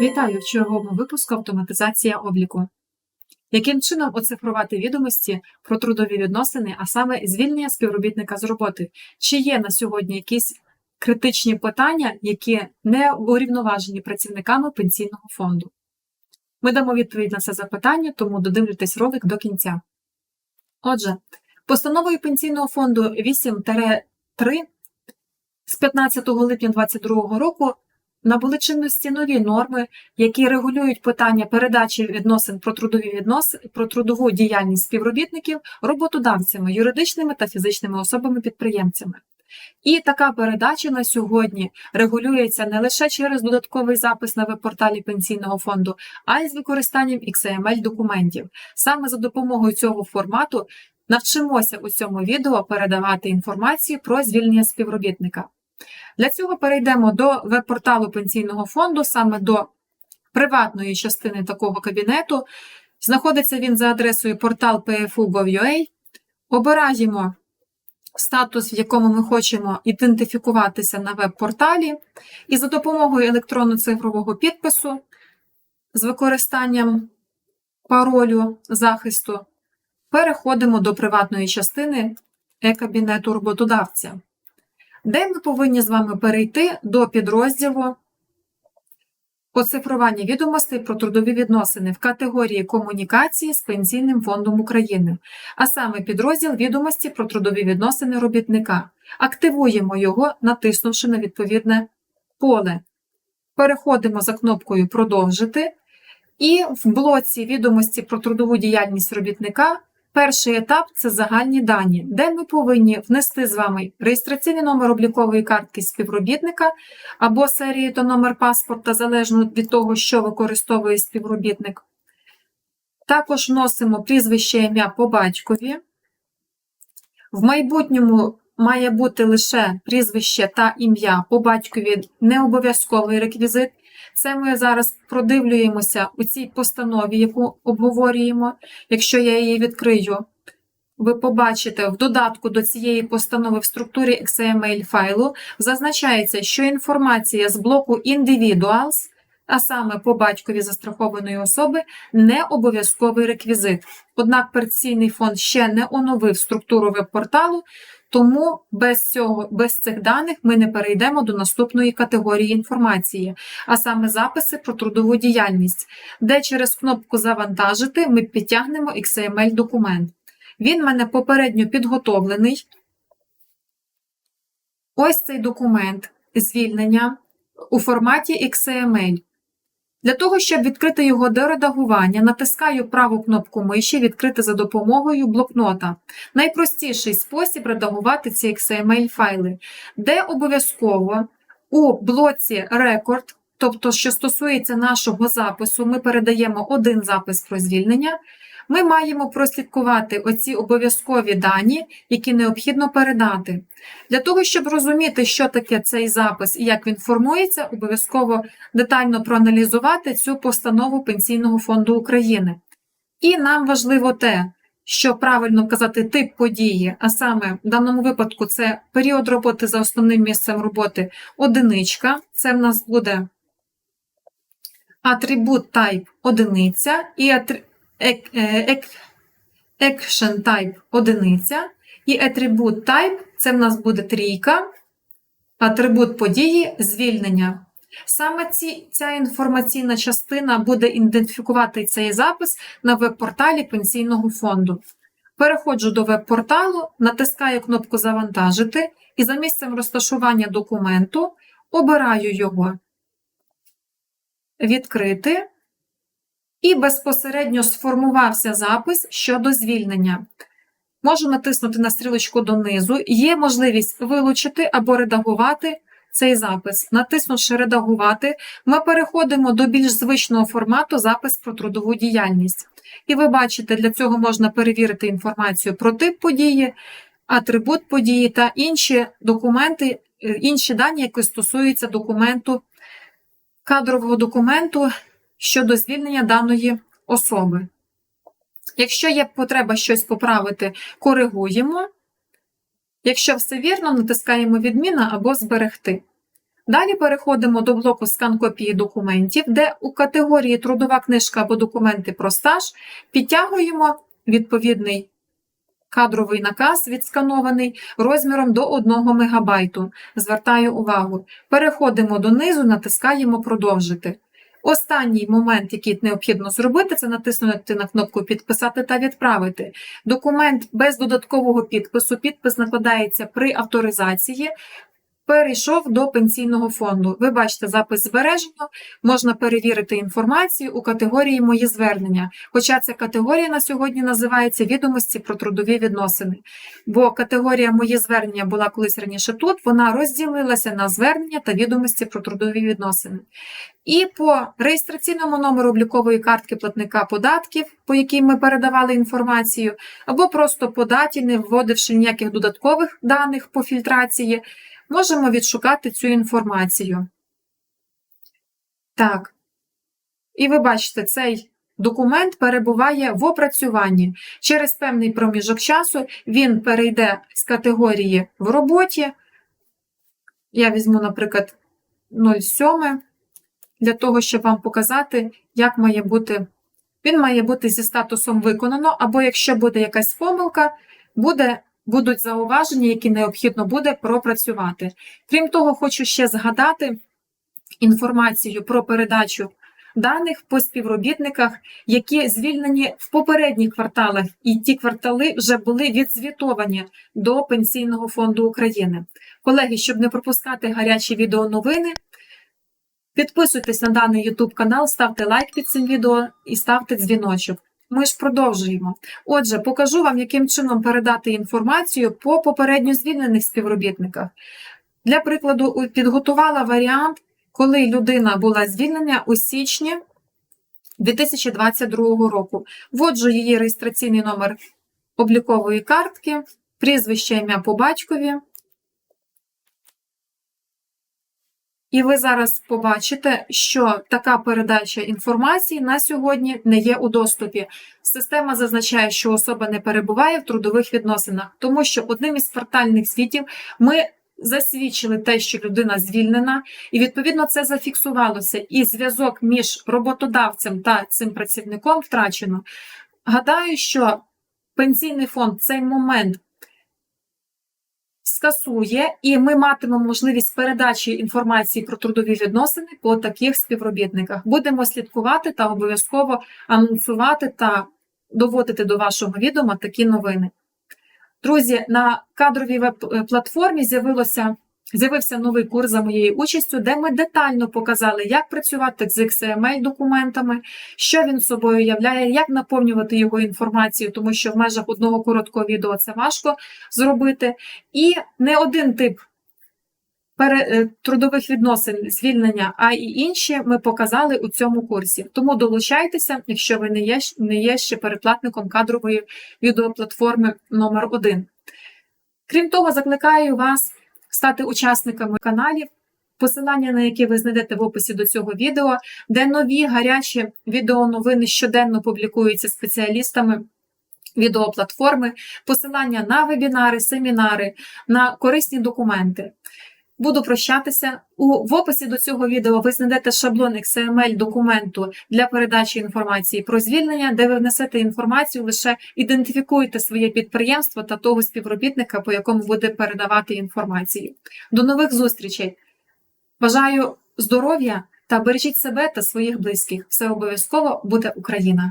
Вітаю в черговому випуску автоматизація обліку. Яким чином оцифрувати відомості про трудові відносини, а саме звільнення співробітника з роботи? Чи є на сьогодні якісь критичні питання, які не урівноважені працівниками пенсійного фонду? Ми дамо відповідь на це запитання, тому додивлюйтесь ролик до кінця. Отже, постановою пенсійного фонду 8-3 з 15 липня 2022 року набули чинності нові норми, які регулюють питання передачі відносин про трудові відносини про трудову діяльність співробітників роботодавцями, юридичними та фізичними особами-підприємцями. І така передача на сьогодні регулюється не лише через додатковий запис на веб-порталі пенсійного фонду, а й з використанням XML документів. Саме за допомогою цього формату навчимося у цьому відео передавати інформацію про звільнення співробітника. Для цього перейдемо до веб-порталу пенсійного фонду, саме до приватної частини такого кабінету. Знаходиться він за адресою портал pfu.gov.ua. Обираємо статус, в якому ми хочемо ідентифікуватися на веб-порталі, і за допомогою електронно-цифрового підпису з використанням паролю захисту переходимо до приватної частини е-кабінету роботодавця де ми повинні з вами перейти до підрозділу оцифрування відомостей про трудові відносини в категорії комунікації з Пенсійним фондом України, а саме підрозділ відомості про трудові відносини робітника. Активуємо його, натиснувши на відповідне поле. Переходимо за кнопкою Продовжити. І в блоці відомості про трудову діяльність робітника Перший етап це загальні дані, де ми повинні внести з вами реєстраційний номер облікової картки співробітника або серії та номер паспорта, залежно від того, що використовує співробітник. Також вносимо прізвище ім'я по батькові. В майбутньому має бути лише прізвище та ім'я по батькові не обов'язковий реквізит. Це ми зараз продивлюємося у цій постанові, яку обговорюємо. Якщо я її відкрию, ви побачите в додатку до цієї постанови в структурі XML файлу зазначається, що інформація з блоку Individuals, а саме по батькові застрахованої особи, не обов'язковий реквізит. Однак пенсійний фонд ще не оновив структуру веб-порталу, тому без цього, без цих даних ми не перейдемо до наступної категорії інформації, а саме записи про трудову діяльність, де через кнопку Завантажити ми підтягнемо XML-документ. Він в мене попередньо підготовлений. Ось цей документ звільнення у форматі XML. Для того, щоб відкрити його до редагування, натискаю праву кнопку миші Відкрити за допомогою блокнота. Найпростіший спосіб редагувати ці XML-файли, де обов'язково у блоці Рекорд, тобто, що стосується нашого запису, ми передаємо один запис про звільнення. Ми маємо прослідкувати оці обов'язкові дані, які необхідно передати. Для того, щоб розуміти, що таке цей запис і як він формується, обов'язково детально проаналізувати цю постанову Пенсійного фонду України. І нам важливо те, що правильно вказати тип події, а саме в даному випадку це період роботи за основним місцем роботи одиничка, це в нас буде атрибут type одиниця і атрибут action type одиниця, і атрибут type це в нас буде трійка, атрибут події звільнення. Саме ці, ця інформаційна частина буде ідентифікувати цей запис на веб-порталі Пенсійного фонду. Переходжу до веб-порталу, натискаю кнопку Завантажити і за місцем розташування документу обираю його Відкрити і безпосередньо сформувався запис щодо звільнення. Можу натиснути на стрілочку донизу, є можливість вилучити або редагувати цей запис. Натиснувши Редагувати, ми переходимо до більш звичного формату запис про трудову діяльність. І ви бачите, для цього можна перевірити інформацію про тип події, атрибут події та інші документи, е, інші дані, які стосуються документу, кадрового документу щодо звільнення даної особи. Якщо є потреба щось поправити, коригуємо. Якщо все вірно, натискаємо Відміна або Зберегти. Далі переходимо до блоку скан копії документів, де у категорії Трудова книжка або документи про стаж підтягуємо відповідний кадровий наказ відсканований розміром до 1 МБ. Звертаю увагу. Переходимо донизу, натискаємо Продовжити. Останній момент, який необхідно зробити, це натиснути на кнопку Підписати та відправити. Документ без додаткового підпису. Підпис накладається при авторизації. Перейшов до пенсійного фонду. Ви бачите, запис збережено, можна перевірити інформацію у категорії Мої звернення. Хоча ця категорія на сьогодні називається відомості про трудові відносини. Бо категорія Мої звернення була колись раніше тут, вона розділилася на звернення та відомості про трудові відносини. І по реєстраційному номеру облікової картки платника податків, по якій ми передавали інформацію, або просто по даті, не вводивши ніяких додаткових даних по фільтрації, можемо відшукати цю інформацію. Так. І ви бачите, цей документ перебуває в опрацюванні. Через певний проміжок часу він перейде з категорії в роботі. Я візьму, наприклад, 07 для того, щоб вам показати, як має бути. Він має бути зі статусом виконано, або якщо буде якась помилка, буде, будуть зауваження, які необхідно буде пропрацювати. Крім того, хочу ще згадати інформацію про передачу даних по співробітниках, які звільнені в попередніх кварталах, і ті квартали вже були відзвітовані до Пенсійного фонду України. Колеги, щоб не пропускати гарячі відеоновини, Підписуйтесь на даний YouTube канал, ставте лайк під цим відео і ставте дзвіночок. Ми ж продовжуємо. Отже, покажу вам, яким чином передати інформацію по попередньо звільнених співробітниках. Для прикладу, підготувала варіант, коли людина була звільнена у січні 2022 року. Вводжу її реєстраційний номер облікової картки, прізвище ім'я по батькові. І ви зараз побачите, що така передача інформації на сьогодні не є у доступі. Система зазначає, що особа не перебуває в трудових відносинах, тому що одним із квартальних звітів ми засвідчили те, що людина звільнена, і відповідно це зафіксувалося. І зв'язок між роботодавцем та цим працівником втрачено. Гадаю, що пенсійний фонд в цей момент скасує, і ми матимемо можливість передачі інформації про трудові відносини по таких співробітниках. Будемо слідкувати та обов'язково анонсувати та доводити до вашого відома такі новини. Друзі, на кадровій веб-платформі з'явилося. З'явився новий курс за моєю участю, де ми детально показали, як працювати з XML документами, що він собою являє, як наповнювати його інформацію, тому що в межах одного короткого відео це важко зробити. І не один тип е, трудових відносин звільнення, а і інші ми показали у цьому курсі. Тому долучайтеся, якщо ви не є, не є ще переплатником кадрової відеоплатформи номер 1 Крім того, закликаю вас стати учасниками каналів, посилання на які ви знайдете в описі до цього відео, де нові гарячі відеоновини щоденно публікуються спеціалістами. Відеоплатформи, посилання на вебінари, семінари, на корисні документи. Буду прощатися. У в описі до цього відео ви знайдете шаблон XML документу для передачі інформації про звільнення, де ви внесете інформацію, лише ідентифікуєте своє підприємство та того співробітника, по якому буде передавати інформацію. До нових зустрічей! Бажаю здоров'я та бережіть себе та своїх близьких. Все обов'язково буде Україна!